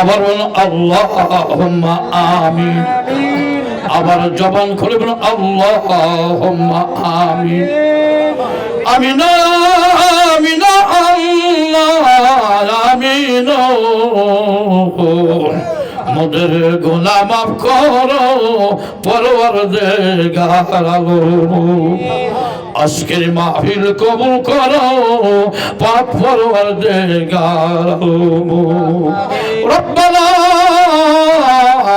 আবার বলুন আল্লাহ আমিন। আবার জবান খুলে বলুন আল্লাহ আমিন। আমিনা আমিনা আল্লাহ আমিন। মোদের গোনা মাফ করো পরওয়ার দে গারালো আজকের মাহফিল কবুল করো, পাপ পরওয়ার দে রব্বানা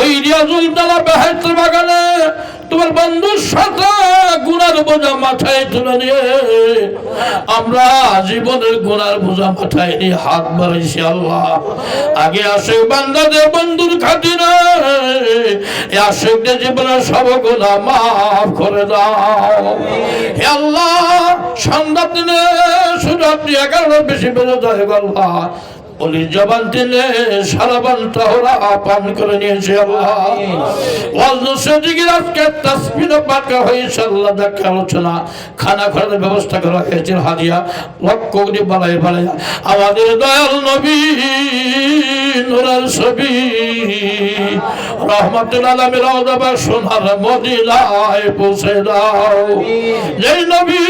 ওই রিয়াজুল তালা বেহেস্তের বন্ধুর সাথে আগে আসে বান্দাদের খাতিরে জীবনের সব গুণা মাফ করে দাও। আল্লাহ সন্ধ্যা দিনে সুরাত্রি এগারো বেশি বেজে যায় আল্লাহ। বলি জবান দিলে সারাবান তাহরা পান করে নিয়েছে আল্লাহ। আজকে পাকা হয়েছে আল্লাহ দেখে আলোচনা। খানা খাওয়ার ব্যবস্থা করা হয়েছে হাদিয়া লক্ষ কোটি বালাই বালাই। আমাদের দয়াল নবী নুরার ছবি। রহমতুল আলমের সোনার মদিনায় পৌঁছে দাও। যেই নবী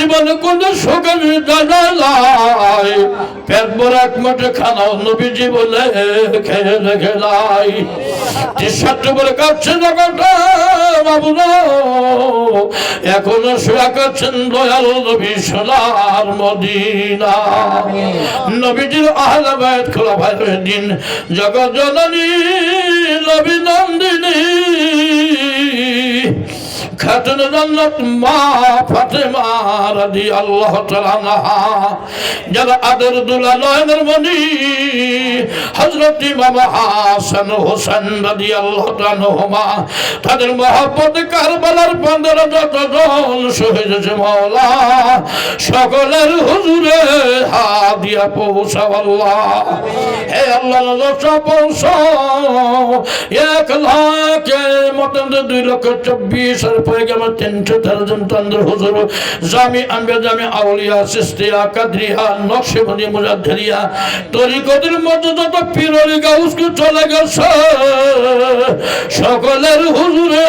জীবনে কোন সুখের জানালায় পেট ভরে এক মুঠে খানাও নবী জীবনে খেলে খেলাই টিশার্ট বলে কাছে জগৎটা বাবু এখনও শুয়া করছেন দয়াল নবী সোনার মদিনা। নবীজির আহলে বাইত খোলা ভাইয়ের দিন। জগৎ জননী, নবী নন্দিনী। খাতুন জান্নাত মা ফাতেমা রাদিয়াল্লাহু তাআলা যারা আদর দুলা নয়নের মনি হযরত ইমাম হাসান হোসেন রাদিয়াল্লাহু তাআলা আনহুমা, তাদের মহব্বত কারবালার পনেরো যতজন শহীদ মাওলা, সকলের হুজুরে হাদিয়া পৌঁছাও আল্লাহ হে আল্লাহ নজর পৌঁছাও, এক লাখে মতন দুই লক্ষ চব্বিশ আর পয়গামা তিনশো তেরো জন তন্দ্র হুজুর? জামি আম্বে জামি আউলিয়া, সিস্তিয়া, কাদরিয়া, নকশেবন্দি মুজাদ্দেরিয়া তরিকদের মধ্যে যত পিরলি গাউসকে চলে গেছে, সকলের হুজুরে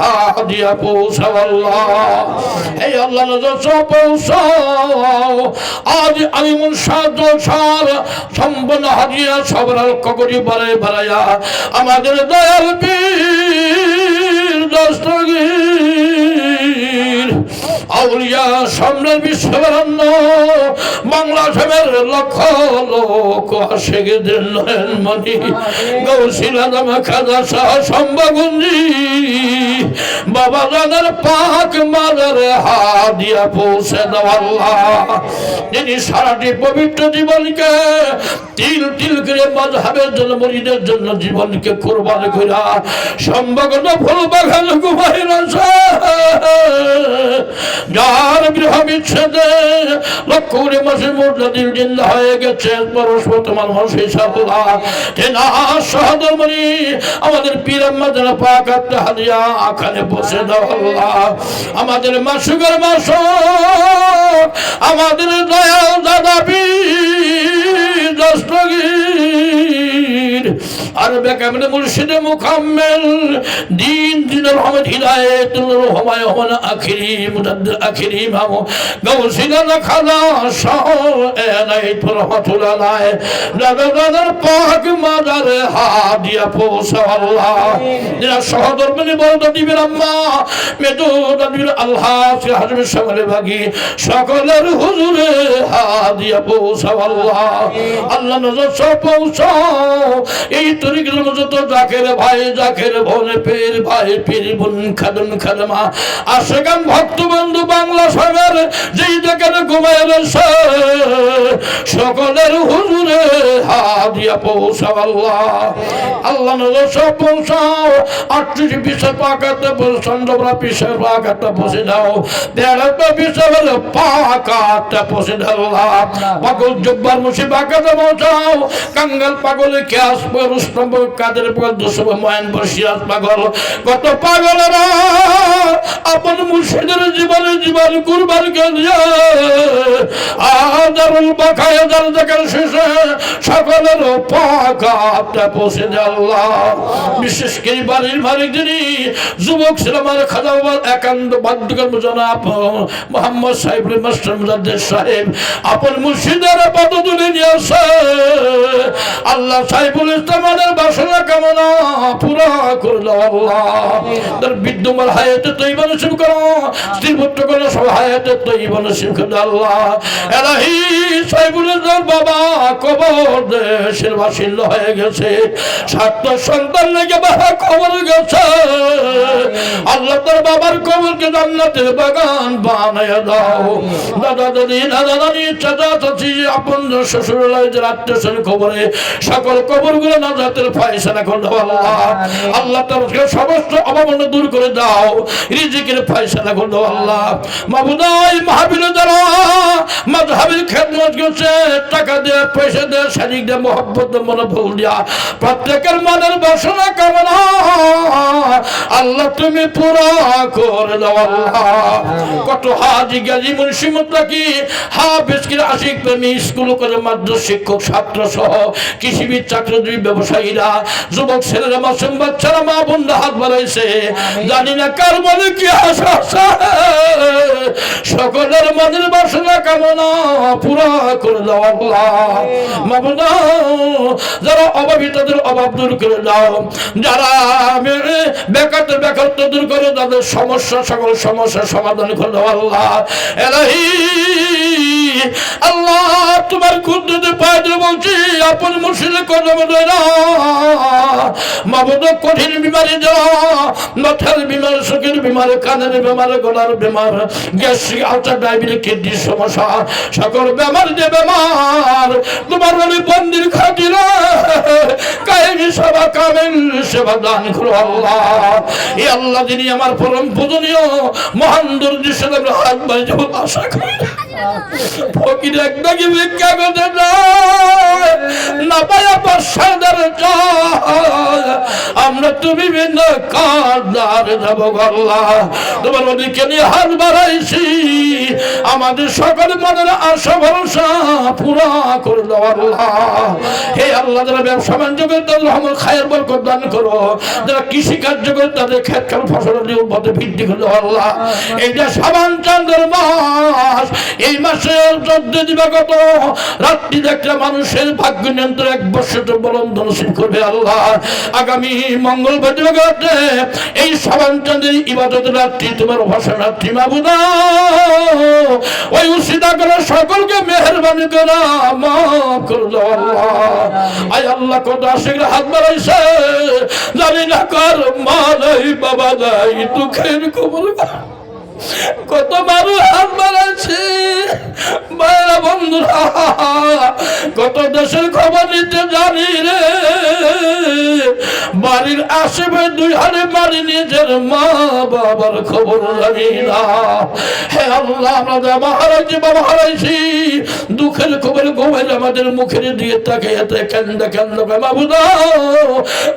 হাদিয়া পৌঁছাও আল্লাহ। এই আল্লাহ, নজর পৌঁছাও। আজ আমি মন সাহায্য সার সম্পন্ন হাজিয়া সবার কবরি বাড়ায় বাড়াইয়া আমাদের দয়াল বীর দস্তগীর আউলিয়া সম্রাট বিশ্ববরণ্য বাংলা সবের লক্ষ লোক আশেগদের নয়ন মণি গৌশিলা নামা খাজা শাহ সম্ভগুঞ্জি বাবা জানের পাক মাদার হাদিয়া পৌঁছে দাও আল্লাহ। যিনি সারাটি পবিত্র জীবনকে তিল তিল করে মাঝহাবের জন্য, মরিদের জন্য জীবনকে কোরবান কইরা সম্ভবত ফুল বাগান ঘুমাই যার গৃহ বিচ্ছেদে লক্ষ মাসে মর্যাদির জিন্দা হয়ে গেছে। পরস্পর তোমার মানুষ আমাদের পীরাম্মা যারা পাক আত্মা হাদিয়া আখানে বসে দাও আল্লাহ। আমাদের মাসুকের মাস আমাদের দয়াল আল্লাহ সামনে ভাগি সকলের হুজুরে আল্লাহ নজর সব পৌঁছাও। এই মধ্যে তো জাকের ভাই, জাকের বোনে, পীর ভাই, পীর বোন খাদম খাদমা। আশেগান ভক্ত বন্ধু বাংলা সবের যেই যেখানে ঘুমায় রয়েছে সকলের হুজুরে হাদিয়া পৌঁছাও আল্লাহ। আল্লাহ পৌঁছাও। আটত্রিশ বিশে পাকাতে বিশে পাকাতে বসে দাও দেড়টা বিশে হলে পাকাতে বসে দাও পাগল জব্বার মুসি পাকাতে পৌঁছাও। কাঙ্গাল পাগলে রুস্তম কাদের পাগল। কত আপন মুর্শিদের জীবনে জীবন কুরবান আল্লাহ। বিশেষ বাড়ির যুবক একান্ত বাধ্যকর জনাব মোহাম্মদ সাহেব মাস্টার সাহেব। আপন পদ তুলে নিয়ে আসে। আল্লাহ সাহেবুল বাসনা কামনা? পুরা করল আল্লাহ। তার বিদ্যমান হায়াতে তৈব নসিব করো। স্ত্রী পুত্র করো সব হায়াতে তৈব নসিব করো আল্লাহ। এলাহি ইসলাম বাবা, কবর দেশের বাসিন্দা হয়ে গেছে। সাত সন্তান লেগে বাবা কবর গেছে। আল্লাহ তোর বাবার কবরকে বাগান বানায় দাও। দাদা, দাদি দাদা দাদি চাচা, চাচি, আপন আত্মীয় খবরে সকল কবরগুলো নাজাতের ফায়সালা করে দাও আল্লাহ। আল্লাহ সমস্ত দূর করে দাও। রিজিকের ফায়সালা করে দাও আল্লাহ মাবুদাই মাহবিল মাযহাবের খেদমত করছে টাকা দিয়ে পয়সা দিয়ে শারীরিক দিয়ে মহব্বত দিয়ে মনোবল দিয়া প্রত্যেকের মনের বাসনা কামনা। আল্লাহ তুমি পুরা করে দাও আল্লাহ। কত হাজি গাজী মুন্সি মুত্তাকি হাফেজ কির আশিক প্রেমী স্কুল করে মাদ্রাসা শিক্ষক ছাত্র সহ কৃষিবিদ চাকরিজীবী ব্যবসায়ীরা যুবক ছেলেরা মাসুম বাচ্চারা মা বোনরা হাত বাড়াইছে। জানি না কার মনে কি আশা সকলের মনের বাসনা কামনা পুরা করে দাও আল্লাহ। মামুনা যারা অভাবী তাদের অভাব দূর করে দাও। যারা বেকারদের বেকারত্ব দূর করে তাদের সমস্যা সকল সমস্যার সমাধান করে দাও আল্লাহ। এলাহি। আল্লাহ, তোমার পায়ে বলছি, আপন মুর্শিদে কদম কঠিন বিমারি মাথার কানের গলার বিমার গ্যাস্ট্রিক কিডনির সমস্যা, সকল বেমার যে বেমার, তোমার বলি বন্দির খাতিরে কায়েমি সেবা সেবা দান করো আল্লাহ। এই আল্লাহ, যিনি আমার পরম পূজনীয়, মহান দুর্দৃশ্য হাত আশা করি। ফকির একদাকে ভিক্ষা করতে না পায়া যায় আমরা তুমি ভিন্ন কারদার যাব আল্লাহ তোমার নদীকে নিয়ে হাত বাড়াইছি। আমাদের সকল মনের আশা ভরসা পুরা করে দাও আল্লাহ। হে আল্লাহ, যারা ব্যবসা বাণিজ্য করে তাদের রহমত, খায়ের বরকত দান করো। যারা কৃষি কার্য করে তাদের ক্ষেত খাল ফসল দিয়ে উন্নত বৃদ্ধি করে আল্লাহ। এইটা সাবান চান্দের মাস এই মাসে চোদ্দ দিবাগত রাত্রি দেখলে মানুষের ভাগ্য নিয়ন্ত্রণ এক বছর বলন নসিব করবে আল্লাহ। আগামী মঙ্গলবার দিবাগতে এই সাবান চাঁদের ইবাদত রাত্রি তোমার ভাষা রাত্রি মাবুদা ওই উসিদা করে সকলকে মেহরবানি করে মাফ করে দাও আল্লাহ। আয় আল্লাহ, কত আশিক হাত বাড়াইছে। জানি না কার মা নাই বাবা নাই দুঃখের খবর কত মানুষ হাত বাড়াচ্ছে। বাইরা বন্ধুরা, কত দেশের খবর নিতে জানি রে। বাড়ির আশেপাশে দুই হারে বাড়ি, নিজের মা বাবার খবর জানি না। হে আল্লাহ, আমরা বাবা হারাইছি বাবা হারাইছি। দুঃখের খবর ঘুমের আমাদের মুখের দিয়ে তাকে এতে কেন্দ কেন্দ বাবু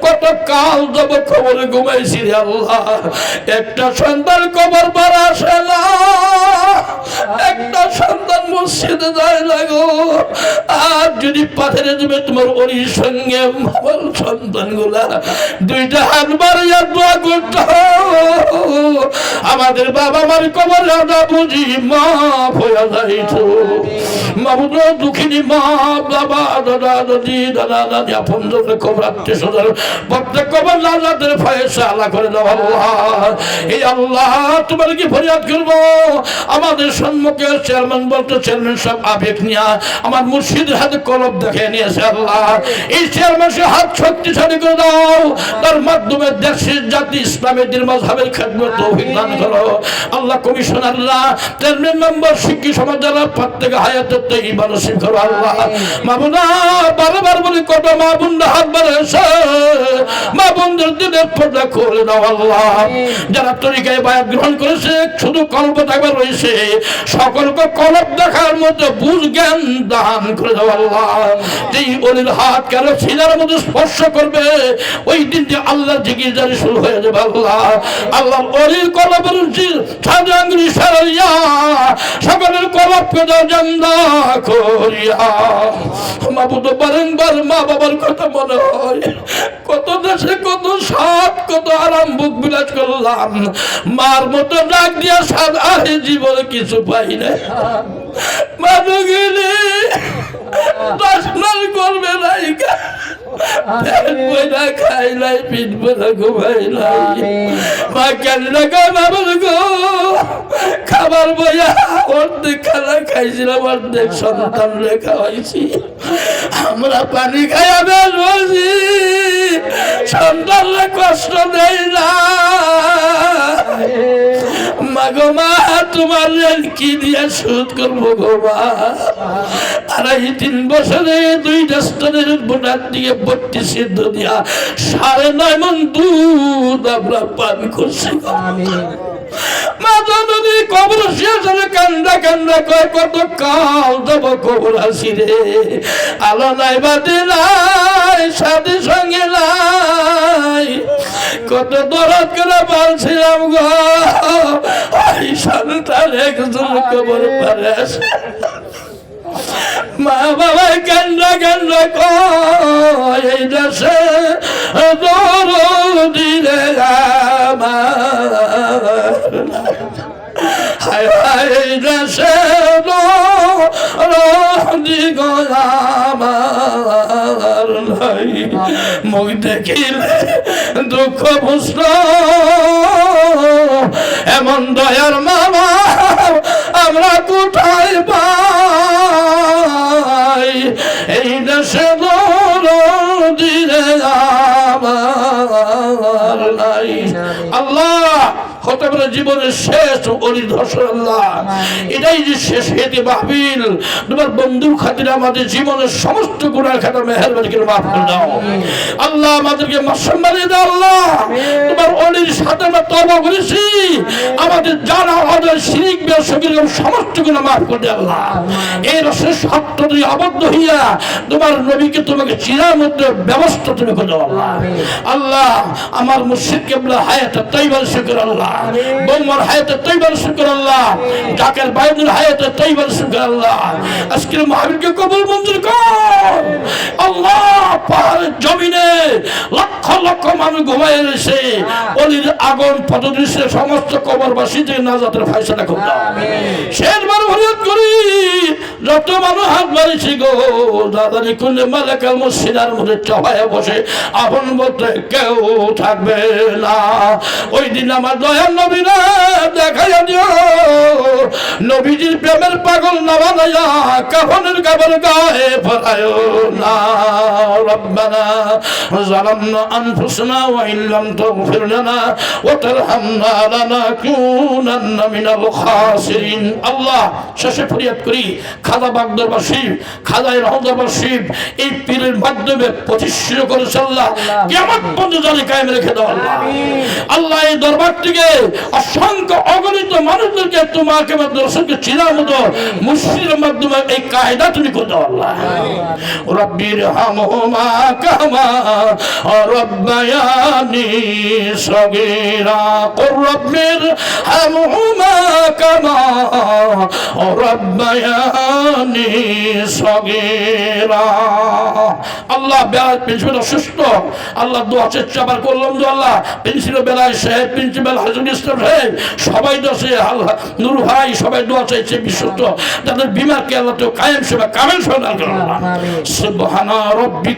কত কাল যাব খবর ঘুমাইছি রে আল্লাহ। একটা সন্তান খবর পারা আসে না একটা সন্তান মসজিদে যায় না গো। আর যদি পাথরে দেবে তোমার ওরির সঙ্গে সন্তানগুলা দুইটা হাত বাড়িয়া দোয়া করতে আমাদের বাবা মার কবর রাজা বুঝি মা দুঃখিনী মা বাবা, দাদা, দাদি দাদা, দাদি আপন খবর আত্মীয় প্রত্যেক কবর ফয়সা করে দাও আল্লাহ। এই আল্লাহ, তোমার কি ফরিয়াদ করব? আমাদের সম্মুখে চেয়ারম্যান বলতে, চেয়ারম্যান সব আবেগ নিয়া আমার মুর্শিদের হাতে কলব দেখে নিয়েছে আল্লাহ। এই চেয়ারম্যান সে হাত শক্তিশালী করে দাও। তার মাধ্যমে দেশের জাতি ইসলামের দিন মজহাবের খেদমত তৌফিক দান করো। আল্লাহ কমিশনাররা মেম্বার শিক্ষী সমাজ যারা প্রত্যেকে হায়াতের নসিব করো আল্লাহ। মামুনা বারবার বলি কত মা হাত বাড়াইছে? মা বোনদের দিনের পর্দা করে দাও আল্লাহ। যারা তরিকায় বায়াত গ্রহণ করেছে শুধু কল্প থাকবে রয়েছে। সকলকে কলব দেখার মতো বুঝ জ্ঞান দান করে দাও আল্লাহ। যেই অলির হাত কেন ছিলার মধ্যে স্পর্শ করবে ওই দিন যে আল্লাহ জিগির জারি শুরু হয়ে যাবে আল্লাহ। আল্লাহ উচিত সাজাঙ্গি সকলের করিয়া। মা বাবার কথা মনে হয়। কত দেশে কত সাপ, কত আরাম বুক বিলাস করলাম। মার মতো ডাক দিয়া সাদ আরে জীবনে কিছু পাই না গেলে কেন খাবার বইয়া অর্ধেক খানা খাইছিলাম অর্ধেক সন্তান হয়েছি আমরা পানি খাইয়া বেশ বলছি সন্তানরা কষ্ট দেয় না মাগো মা, তোমার কি দিয়া শোধ করব গো মা আড়াই তিন বছরে দুই ডাস্টারের বোনার দিয়ে ভর্তি সিদ্ধ দিয়া সাড়ে নয় মন দুধ আমরা পান করছি গো। মা জননী কবর শেষে কান্দা কান্দা কয়, কত কাল দেব কবর আসি রে? আলো নাই বাদে নাই, সাথে সঙ্গে নাই। কত দরদ করে বলছিলাম গো, ওই সন্তান একজন কবর পারে মা বাবা কান্না কান্না কয় দেশে দৌড় দিলে আমার। হায় হায় দেশে দিগ আমার নাই মুখ দেখিলে দুঃখ বুঝল এমন দয়ার মামা আমরা কোথায় পাই পারে জীবনের শেষ আল্লাহ এটাই যে শেষ হেতে মাহবিল তোমার বন্ধুর খাতিরে আমাদের জীবনের সমস্ত গুণার খাতা মেহরবানি করে মাফ করে দাও। আল্লাহ আমাদেরকে মাসম বানিয়ে দাও আল্লাহ। সাথে আমরা তবা করেছি। আমাদের জানা আমাদের শিরিক বেসবির সমস্ত গুণা মাফ করে আল্লাহ। এই রসের সত্য তুই আবদ্ধ হইয়া তোমার নবীকে তোমাকে চিরার মধ্যে ব্যবস্থা তুমি করে আল্লাহ। আল্লাহ আমার মুর্শিদ কেবলা হায়াতে তৈবার শুকর আল্লাহ। বৌমার হায়াতে তৈবার শুকর আল্লাহ। ডাকের বাইরের হায়াতে তৈবার শুকর আল্লাহ। আজকের মহাবীরকে কবল মঞ্জুর কর। আল্লাহ পাহাড়ের জমিনে লক্ষ লক্ষ মানুষ ঘুমায় রয়েছে। অলির আগুন পদদৃশ্যে সমস্ত কবরবাসীদের নাজাতের ফাইসলা করে। দাও শেষবার ফরিয়াদ করি। যত মানুষ হাত বাড়িছি গো দাদারি কুলে মালাকাল মসজিদার মধ্যে চাপায় বসে আপন বলতে কেউ থাকবে না। ওই দিন আমার দয়াল নবীরা দেখাইয়া দিও। নবীজির প্রেমের পাগল না বানাইয়া কাফনের কাপড় গায়ে ফরায় না। রব্বানা ظلمنا أنفسنا وإن لم تغفر لنا وترحمنا لنكونن من الخاسرين الله শেষে ফরিয়াদ করি খাদা বাগদরবাসী খাদায় রহমদরবাসী এই পীরের মাধ্যমে প্রতিষ্ঠিত করেছে আল্লাহ কেমন পর্যন্ত জানি কায়েম রেখে দাও আল্লাহ আল্লাহ এই দরবার থেকে অসংখ্য অগণিত মানুষদেরকে তোমাকে দর্শককে চিনার মতো মুসলিমের মাধ্যমে এই কায়দা তুমি করে দাও আল্লাহ রব্বির হামহুমা কামা রব্বায়ানি সগীরা قل رب ارحمهما كما ربياني صغيرا আল্লাহ বেলায় প্রিন্সিপাল অসুস্থ আল্লাহ দোয়া চেষ্টা আবার করলাম তো আল্লাহ প্রিন্সিপাল বেলায় সাহেব প্রিন্সিপাল হাজুল ইসলাম সাহেব সবাই দোষে আল্লাহ নূর ভাই সবাই দোয়া চাইছে বিশুদ্ধ তাদের বিমারকে আল্লাহ তো কায়েম সেবা কামেল সেবা দান করুন আল্লাহ سبحان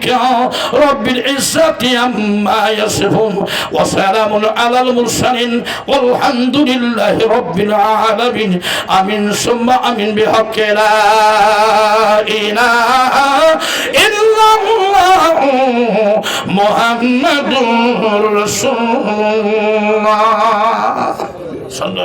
واسعة رب العزة عما يصفون وسلام على المرسلين والحمد لله رب العالمين آمين ثم آمين بحق لا إله إلا الله محمد رسول الله صلى الله